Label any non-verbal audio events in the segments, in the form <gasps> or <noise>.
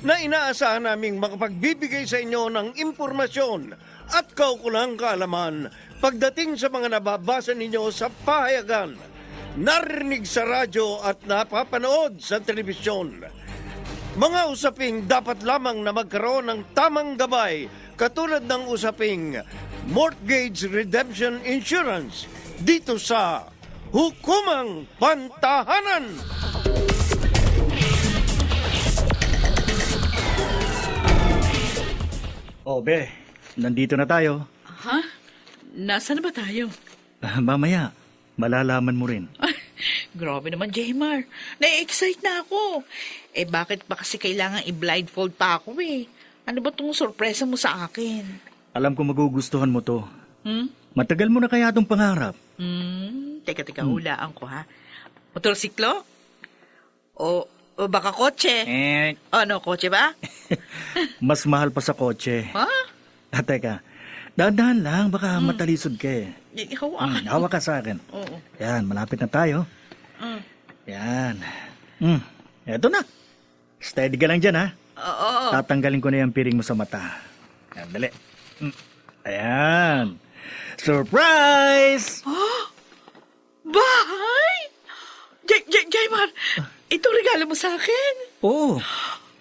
na inaasahan naming makapagbibigay sa inyo ng impormasyon at kaukulang kaalaman pagdating sa mga nababasa ninyo sa pahayagan, narinig sa radyo at napapanood sa telebisyon. Mga usaping dapat lamang na magkaroon ng tamang gabay katulad ng usaping Mortgage Redemption Insurance dito sa Hukumang Pantahanan. Oh, be, nandito na tayo. Ha? Nasaan na ba tayo? Ah, mamaya, malalaman mo rin. Ay, grabe naman, Jmar. Na-excite na ako. Eh, bakit pa kasi kailangan i-blindfold pa ako eh? Ano ba tong sorpresa mo sa akin? Alam ko magugustuhan mo to. Hmm? Matagal mo na kaya itong pangarap. Hmm? Teka, teka, hulaan ko ha. Motorsiklo? O, o baka kotse? Eh, Ano, kotse ba? <laughs> mas mahal pa sa kotse. Ha? Ah, teka, dahan lang, baka matalisod ka eh. Eh, Hawakan. Hmm, hawak ka sa akin. Oo. Yan, malapit na tayo. Mm. Yan. Hmm, eto na. Steady ka lang dyan, ha? Oo. Tatanggalin ko na yung piring mo sa mata. Yan, dali. Hmm. Ayan. Surprise! <gasps> Bahay? J- J- Jmar, ito regalo mo sa akin. Oo.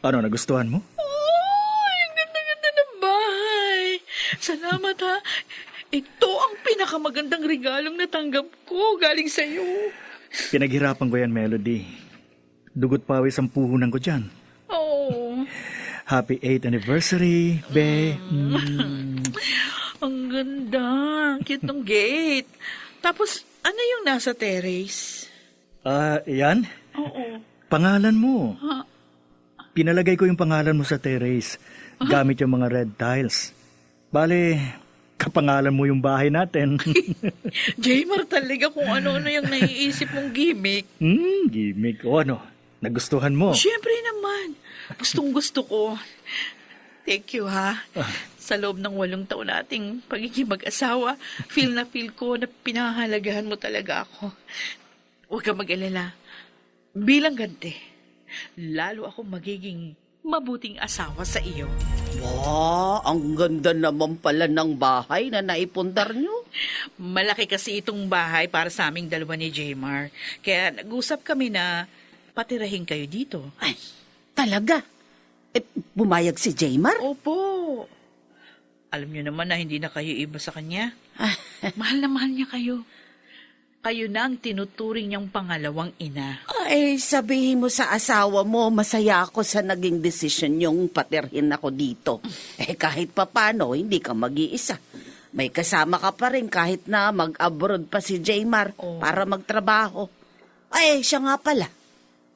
Ano, nagustuhan mo? Ay, ang ganda-ganda ng bahay. Salamat ha. Ito ang pinakamagandang regalong natanggap ko galing sa'yo. Pinaghirapan ko yan, Melody. Dugot pawis ang puhunan ko dyan. Oh, Happy 8th anniversary, be. Mm. <laughs> ang ganda. Cute ng gate. Tapos, ano yung nasa terrace? Ah, yan? Oo. Pangalan mo. Ha? Pinalagay ko yung pangalan mo sa terrace gamit yung mga red tiles. Bale, kapangalan mo yung bahay natin. <laughs> Jaymar talaga kung ano-ano yung naiisip mong gimmick. hmm, gimmick. O ano, nagustuhan mo. Siyempre naman. Gustong gusto ko. Thank you ha. Sa loob ng walong taon nating pagiging mag-asawa, feel na feel ko na pinahahalagahan mo talaga ako. Huwag ka mag-alala. Bilang ganti, lalo ako magiging mabuting asawa sa iyo. Wow, ang ganda naman pala ng bahay na naipundar nyo. Malaki kasi itong bahay para sa aming dalawa ni Jmar. Kaya nag-usap kami na patirahin kayo dito. Ay, talaga? Eh, bumayag si Jaymar? Opo. Alam niyo naman na hindi na kayo iba sa kanya. mahal na mahal niya kayo. Kayo na ang tinuturing niyang pangalawang ina. Ay, sabihin mo sa asawa mo, masaya ako sa naging desisyon yung patirhin ako dito. Eh, kahit papano, hindi ka mag-iisa. May kasama ka pa rin kahit na mag-abroad pa si Jaymar Oh. para magtrabaho. Ay, siya nga pala.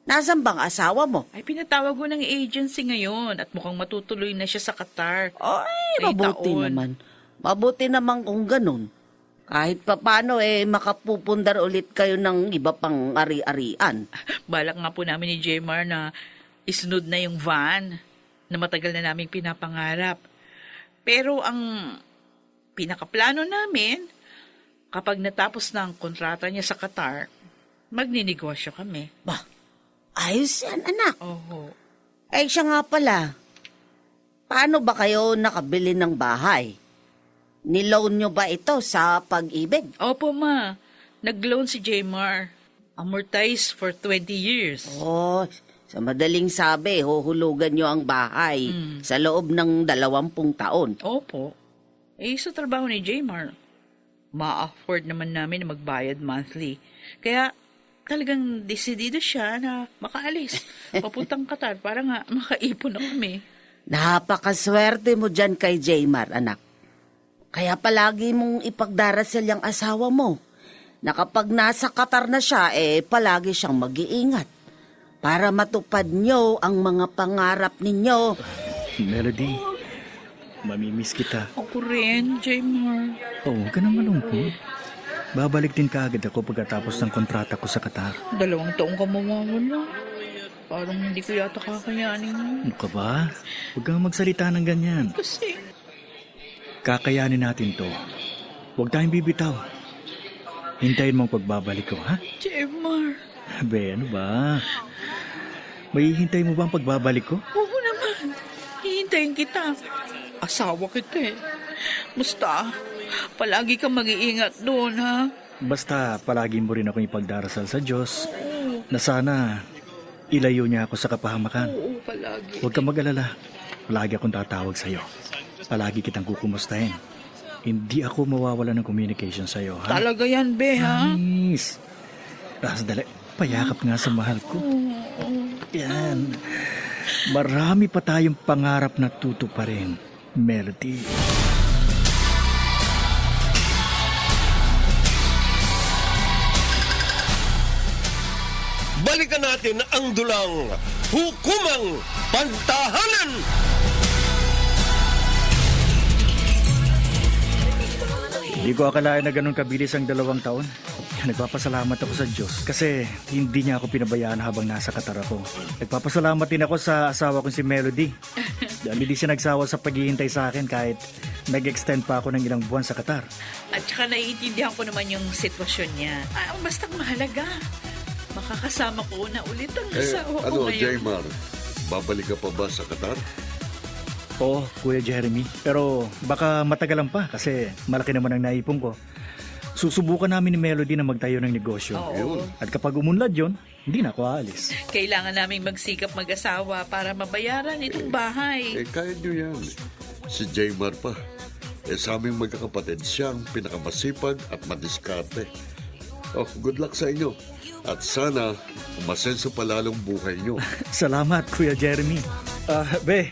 Nasaan bang asawa mo? Ay, pinatawag ko ng agency ngayon at mukhang matutuloy na siya sa Qatar. Ay, mabuti taon. naman. Mabuti naman kung ganun. Kahit papano eh makapupundar ulit kayo ng iba pang ari-arian. Balak nga po namin ni Jmar na isunod na yung van na matagal na naming pinapangarap. Pero ang pinakaplano namin, kapag natapos na ang kontrata niya sa Qatar, magninegosyo kami. Bah, ayos yan anak. Oho. Eh siya nga pala. Paano ba kayo nakabili ng bahay? Niloan nyo ba ito sa pag-ibig? Opo, ma. Nag-loan si Jmar. Amortize for 20 years. Oh, Sa madaling sabi, huhulugan nyo ang bahay sa loob ng dalawampung taon. Opo. Eh, sa trabaho ni Jmar, ma-afford naman namin na magbayad monthly. Kaya talagang desidido siya na makaalis. <laughs> Papuntang Qatar para nga <laughs> makaipon na kami. Napakaswerte mo dyan kay Jaymar, anak. Kaya palagi mong ipagdarasal yung asawa mo. Na kapag nasa Qatar na siya, eh palagi siyang mag-iingat. Para matupad nyo ang mga pangarap ninyo. <laughs> Melody, mamimiss kita. Ako rin, Jmar. Oh, huwag ka na malungkot. Babalik din kaagad ako pagkatapos ng kontrata ko sa Qatar. Dalawang taong ka mawawala. Parang hindi ko yata kakayanin yun. Ano ka ba? Huwag kang magsalita ng ganyan. Kasi, Kakayanin natin to. Huwag tayong bibitaw. Hintayin mo ang pagbabalik ko, ha? Jmar, Be, ano ba? May hintay mo ba ang pagbabalik ko? oo naman. Hihintayin kita. Asawa kita eh. Basta, palagi kang mag-iingat doon, ha? Basta palagi mo rin akong ipagdarasal sa Diyos na sana ilayo niya ako sa kapahamakan. Oo, palagi. Huwag kang mag-alala. Palagi akong tatawag sa'yo. Palagi kitang kukumustahin. Hindi ako mawawala ng communication sa'yo, ha? Talaga yan, be, ha? Miss. Tapos dali, payakap nga sa mahal ko. Yan. Marami pa tayong pangarap na tutuparin, Melody. Balikan natin ang dulang hukumang pantahanan. Hindi ko akalain na ganun kabilis ang dalawang taon. Nagpapasalamat ako sa Diyos kasi hindi niya ako pinabayaan habang nasa Qatar ako. Nagpapasalamat din ako sa asawa kong si Melody. Dahil hindi siya nagsawa sa paghihintay sa akin kahit nag-extend pa ako ng ilang buwan sa Qatar. At saka naiintindihan ko naman yung sitwasyon niya. Ah, ang bastang mahalaga. Makakasama ko na ulit ang Eh, asawa ko ano, ngayon. Jaymar? Babalik ka pa ba sa Qatar? Oo, Kuya Jeremy. Pero baka matagalan pa kasi malaki naman ang naipon ko. Susubukan namin ni Melody na magtayo ng negosyo. Oo. At kapag umunlad yon, hindi na ako aalis. Kailangan naming magsikap mag-asawa para mabayaran itong bahay. Eh, kaya nyo yan. Si Jaymar pa. Eh, sa aming magkakapatid, siyang pinakamasipag at madiskarte. Oh, good luck sa inyo. At sana, umasenso pa lalong buhay nyo. <laughs> Salamat, Kuya Jeremy. Ah, be,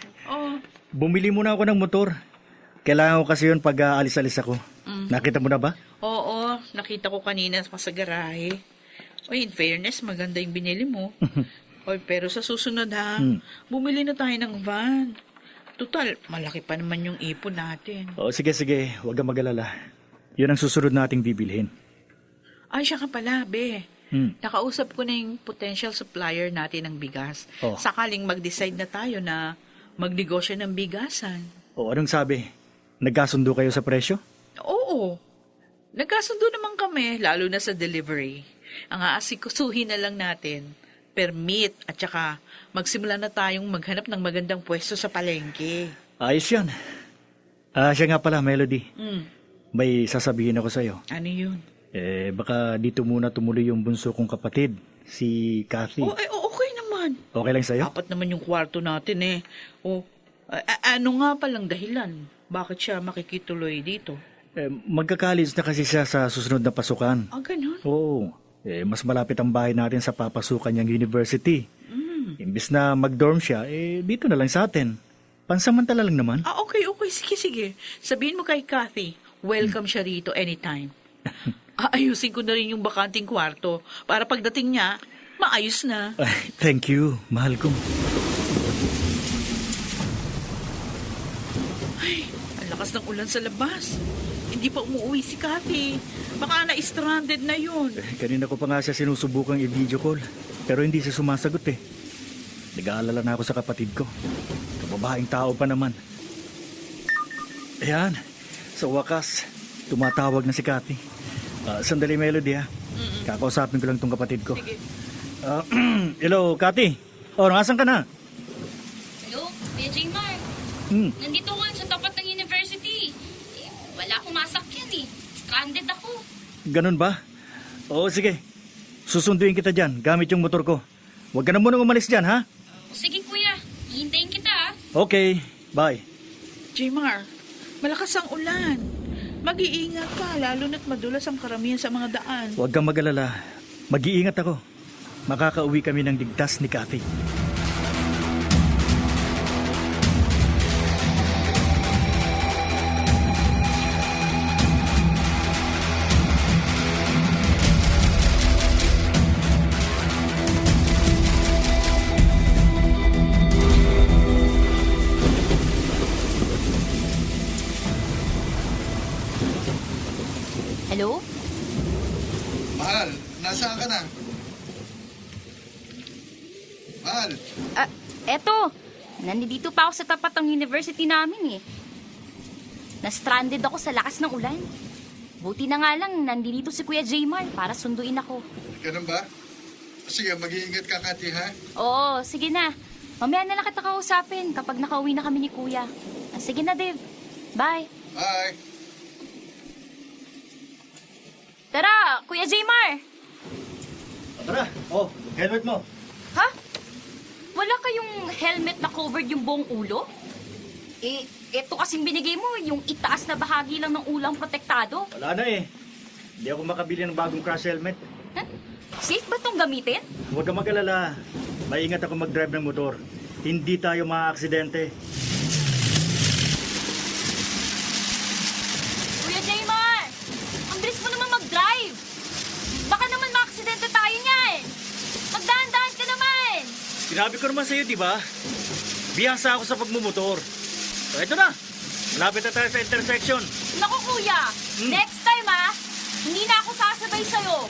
bumili muna ako ng motor. Kailangan ko kasi yun pag aalis-alis ako. Nakita mo na ba? oo. Nakita ko kanina sa garahe. Oy, in fairness, maganda yung binili mo. <laughs> Oy, pero sa susunod ha, bumili na tayo ng van. Total, malaki pa naman yung ipon natin. O sige, sige. Huwag kang mag-alala. Yun ang susunod nating bibilhin. Ay, siya ka pala, be. Hmm. Nakausap ko na yung potential supplier natin ng bigas. Oh. Sakaling mag-decide na tayo na magnegosyo ng bigasan. O anong sabi? Nagkasundo kayo sa presyo? Oo. Nagkasundo naman kami, lalo na sa delivery. Ang aasikusuhin na lang natin, permit at saka magsimula na tayong maghanap ng magandang pwesto sa palengke. Ayos yan. Ah, siya nga pala, Melody. Hmm, May sasabihin ako sa'yo. ano yun? Eh, baka dito muna tumuloy yung bunso kong kapatid, si Kathy. Oh, eh, oh, okay lang sa'yo? Apat naman yung kwarto natin eh. O, a- a- ano nga palang dahilan? Bakit siya makikituloy dito? Eh, magkakalis na kasi siya sa susunod na pasukan. Ah, ganun? Oo. Eh, mas malapit ang bahay natin sa papasukan niyang university. Imbis na mag-dorm siya, eh, dito na lang sa atin. Pansamantala lang naman. Ah, okay, okay. Sige, sige. Sabihin mo kay Kathy, welcome siya rito anytime. <laughs> Aayusin ko na rin yung bakanting kwarto para pagdating niya, maayos na. Ay, thank you, mahal ko. Ay, ang lakas ng ulan sa labas. Hindi pa umuwi si Kathy. Baka na-stranded na yun. Eh, kanina ko pa nga siya sinusubukang i-video call. Pero hindi siya sumasagot eh. Nag-aalala na ako sa kapatid ko. Kababaeng tao pa naman. Ayan, sa wakas, tumatawag na si Cathy. Ah, sandali Melody ha. Kakausapin ko lang tong kapatid ko. Sige. Ah, <clears throat> hello, Cathy. Oh, nasan ka na? Hello, Kuya Jmar. Hmm, Nandito ko sa tapat ng university. Eh, wala akong masakyan eh. Stranded ako. ganun ba? Oo, sige. Susunduin kita dyan gamit yung motor ko. Huwag ka na munang umalis dyan, ha? Sige kuya, hihintayin kita ah. Okay, bye. Jmar, malakas ang ulan. Mag-iingat ka, lalo na't madulas ang karamihan sa mga daan. Huwag kang mag-alala. Mag-iingat ako. Makakauwi kami ng ligtas ni Kathy. Nandito pa ako sa tapat ng university namin eh. Na-stranded ako sa lakas ng ulan. Buti na nga lang, nandito si Kuya Jaymar para sunduin ako. ganun ba? Sige, mag-iingat ka, Kati, ha? Oo, sige na. Mamaya na lang kita kausapin kapag nakauwi na kami ni Kuya. Ah, sige na, Dave. Bye. Bye! Tara, Kuya Jaymar! Tara, oh, helmet mo. Wala kayong helmet na covered yung buong ulo? Eh, eto kasing binigay mo, yung itaas na bahagi lang ng ulang protektado. Wala na eh. Hindi ako makabili ng bagong crash helmet. Huh? Safe ba tong gamitin? Huwag kang mag-alala. Maingat ako mag-drive ng motor. Hindi tayo maaaksidente. Kuya Jaymar! Ang bilis mo naman mag-drive! Baka naman maaksidente tayo niyan! Magdahan-dahan ka naman! Sinabi ko naman sa'yo, di ba? Biyasa ako sa pagmumotor. So, eto na. Malapit na tayo sa intersection. Naku kuya, next time ah, hindi na ako sasabay sa'yo.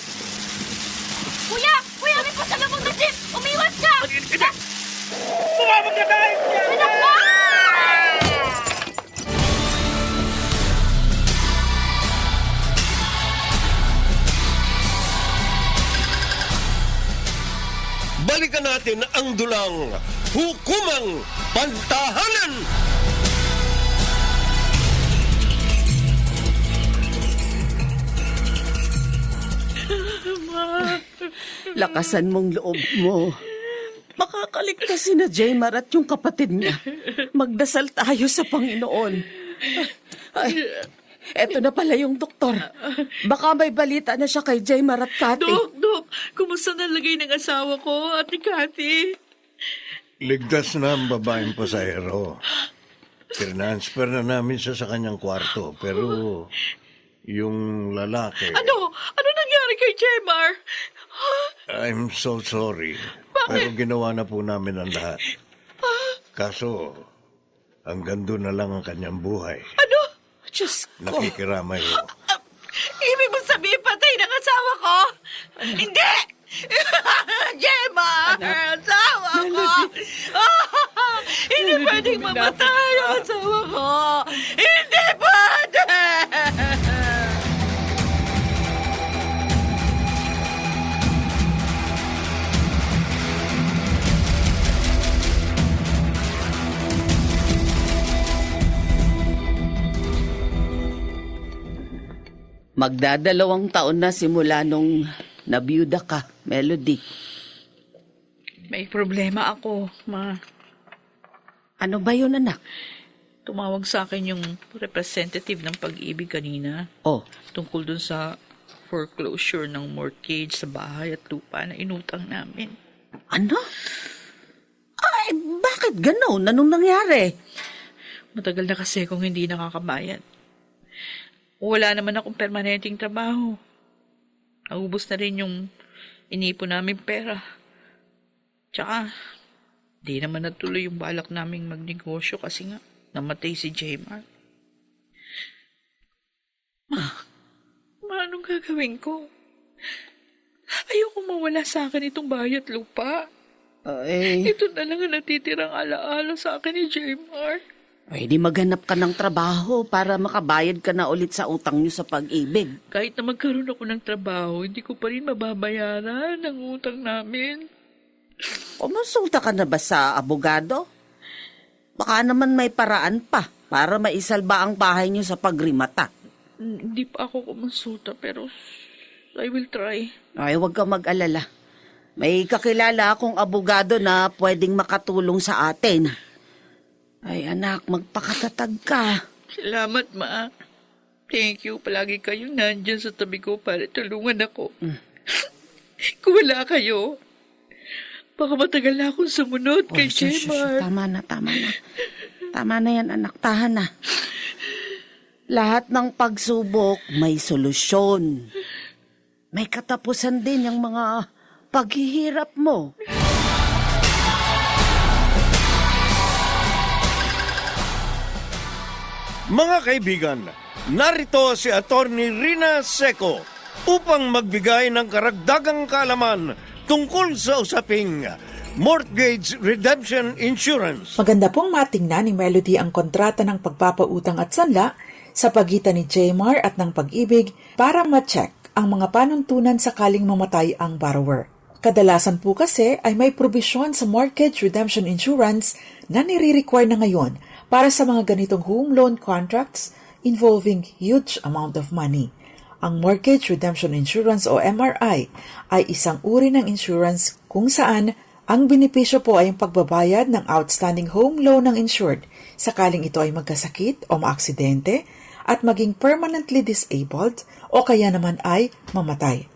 Kuya! Kuya, may pasalubong na jeep! Umiwas ka! Sumabog na tayo! Anak Balikan natin ang dulang hukumang pantahanan. Lakasan mong loob mo. Makakaligtas si na Jaymar at yung kapatid niya. Magdasal tayo sa Panginoon. Ay, eto na pala yung doktor. Baka may balita na siya kay Jaymar at Kathy. Dok, Dok, kumusta na lagay ng asawa ko at ni Cathy? Ligtas na ang babaeng pasahero. Transfer na namin siya sa kanyang kwarto. Pero yung lalaki, Ano? Ano nangyari kay Jemar? I'm so sorry. Pero ginawa na po namin ang lahat. Kaso, hanggang doon na lang ang kanyang buhay. Ano? Diyos ko. Nakikiramay. Ah, <laughs> Ibig mo sabihin patay ng asawa ko? Hindi! <laughs> Gemma! Asawa ko! <laughs> Hindi pwedeng mamatay ang asawa ko! Hindi pwede! Magdadalawang taon na simula nung nabiyuda ka, Melody. May problema ako, ma. Ano ba yun, anak? Tumawag sa akin yung representative ng pag-ibig kanina Oh, tungkol dun sa foreclosure ng mortgage sa bahay at lupa na inutang namin. ano? Ay, bakit ganon? Anong nangyari? Matagal na kasi kung hindi nakakabayad. Wala naman akong permanenteng trabaho. Naubos na rin yung inipo namin pera. Tsaka, di naman natuloy yung balak naming magnegosyo kasi nga, namatay si Jaymar. Ma, ma, anong gagawin ko? Ayoko mawala sa akin itong bahay at lupa. Ay, Ito na lang ang natitirang alaala sa akin ni Jaymar. Pwede maghanap ka ng trabaho para makabayad ka na ulit sa utang nyo sa pag-ibig. Kahit na magkaroon ako ng trabaho, hindi ko pa rin mababayaran ang utang namin. Kumonsulta ka na ba sa abogado? Baka naman may paraan pa para maisalba ang bahay nyo sa pagrimata. Hindi pa ako kumonsulta pero I will try. Ay, huwag kang mag-alala. May kakilala akong abogado na pwedeng makatulong sa atin. Ay anak, magpakatatag ka. Salamat, ma. Thank you. Palagi kayo nandyan sa tabi ko para tulungan ako. <laughs> Kung wala kayo, baka matagal na akong sumunod Oh, kay shush, shush, Jemar. Tama na, tama na. Tama na yan, anak. Tahan na. Lahat ng pagsubok may solusyon. May katapusan din yung mga paghihirap mo. Mga kaibigan, narito si Attorney Rina Seco upang magbigay ng karagdagang kaalaman tungkol sa usaping Mortgage Redemption Insurance. Maganda pong matingnan ni Melody ang kontrata ng pagpapautang at sanla sa pagitan ni Jmar at ng pag-ibig para ma-check ang mga panuntunan sakaling mamatay ang borrower. Kadalasan po kasi ay may probisyon sa mortgage redemption insurance na nire-require na ngayon para sa mga ganitong home loan contracts involving huge amount of money. Ang Mortgage Redemption Insurance o MRI ay isang uri ng insurance kung saan ang benepisyo po ay ang pagbabayad ng outstanding home loan ng insured sakaling ito ay magkasakit o maaksidente at maging permanently disabled o kaya naman ay mamatay.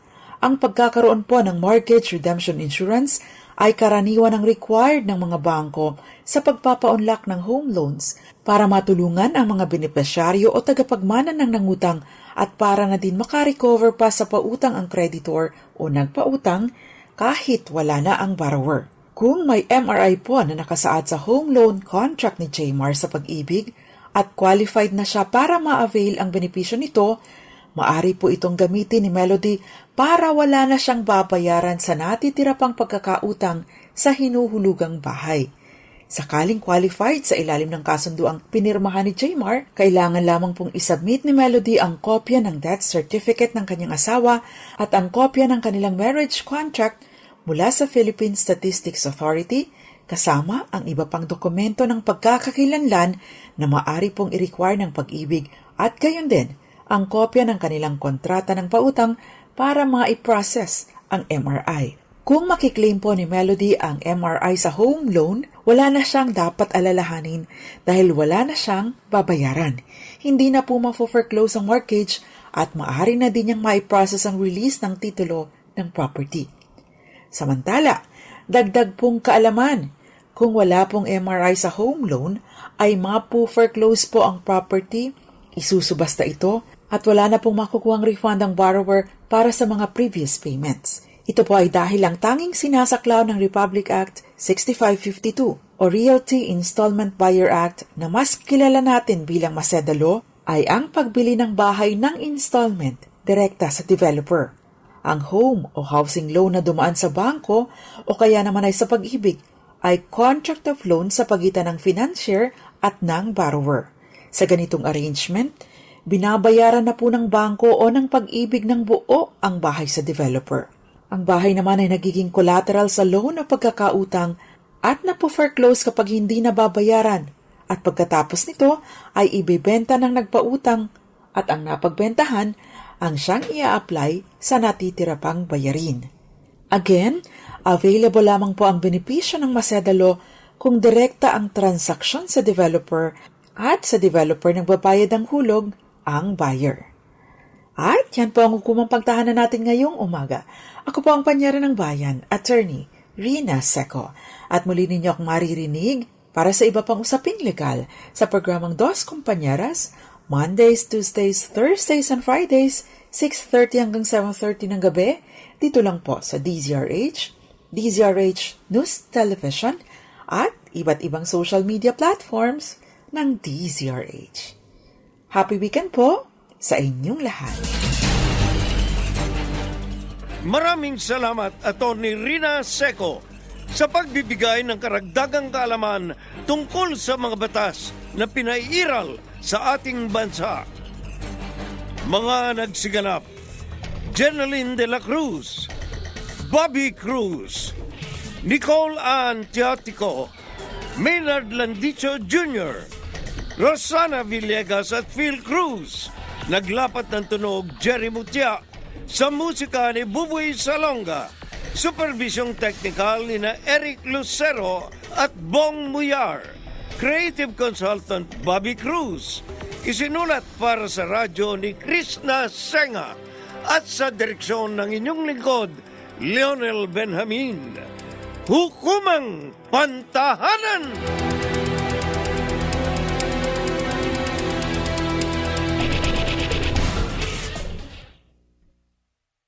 Ang pagkakaroon po ng mortgage redemption insurance ay karaniwan ang required ng mga bangko sa pagpapaunlak ng home loans para matulungan ang mga benepisyaryo o tagapagmana ng nangutang at para na din makarecover pa sa pautang ang creditor o nagpautang kahit wala na ang borrower. Kung may MRI po na nakasaad sa home loan contract ni Jmar sa pag-ibig at qualified na siya para ma-avail ang benepisyo nito, Maari po itong gamitin ni Melody para wala na siyang babayaran sa natitira pang pagkakautang sa hinuhulugang bahay. Sakaling qualified sa ilalim ng kasunduang pinirmahan ni Jmar, kailangan lamang pong isubmit ni Melody ang kopya ng death certificate ng kanyang asawa at ang kopya ng kanilang marriage contract mula sa Philippine Statistics Authority kasama ang iba pang dokumento ng pagkakakilanlan na maari pong i-require ng pag-ibig at gayon din ang kopya ng kanilang kontrata ng pautang para ma-process ang MRI. Kung makiklaim po ni Melody ang MRI sa home loan, wala na siyang dapat alalahanin dahil wala na siyang babayaran. Hindi na po ma-foreclose ang mortgage at maaari na din niyang ma-process ang release ng titulo ng property. Samantala, dagdag pong kaalaman, kung wala pong MRI sa home loan, ay mapo-foreclose po ang property, isusubasta ito, at wala na pong makukuhang refund ang borrower para sa mga previous payments. Ito po ay dahil ang tanging sinasaklaw ng Republic Act 6552 o Realty Installment Buyer Act na mas kilala natin bilang Maseda Law ay ang pagbili ng bahay ng installment direkta sa developer. Ang home o housing loan na dumaan sa bangko o kaya naman ay sa pag-ibig ay contract of loan sa pagitan ng financier at ng borrower. Sa ganitong arrangement, binabayaran na po ng bangko o ng pag-ibig ng buo ang bahay sa developer. Ang bahay naman ay nagiging collateral sa loan o pagkakautang at napo-foreclose kapag hindi nababayaran at pagkatapos nito ay ibebenta ng nagpautang at ang napagbentahan ang siyang ia-apply sa natitira pang bayarin. Again, available lamang po ang benepisyo ng Masedalo kung direkta ang transaksyon sa developer at sa developer nagbabayad ng hulog ang buyer. At yan po ang hukumang pagtahanan natin ngayong umaga. Ako po ang panyara ng bayan, attorney Rina Seco. At muli ninyo akong maririnig para sa iba pang usaping legal sa programang Dos Compañeras, Mondays, Tuesdays, Thursdays, and Fridays, 6.30 hanggang 7.30 ng gabi, dito lang po sa DZRH, DZRH News Television, at iba't ibang social media platforms ng DZRH. Happy weekend po sa inyong lahat. Maraming salamat, Attorney Rina Seco, sa pagbibigay ng karagdagang kaalaman tungkol sa mga batas na pinaiiral sa ating bansa. Mga nagsiganap, Jeneline de la Cruz, Bobby Cruz, Nicole Ann Teotico, Maynard Landicho Jr., Rosana Villegas at Phil Cruz. Naglapat ng tunog Jerry Mutia sa musika ni Buboy Salonga. Supervision Technical ni na Eric Lucero at Bong Muyar. Creative Consultant Bobby Cruz. Isinulat para sa radyo ni Krishna Senga at sa direksyon ng inyong lingkod, Lionel Benjamin. Hukumang Pantahanan!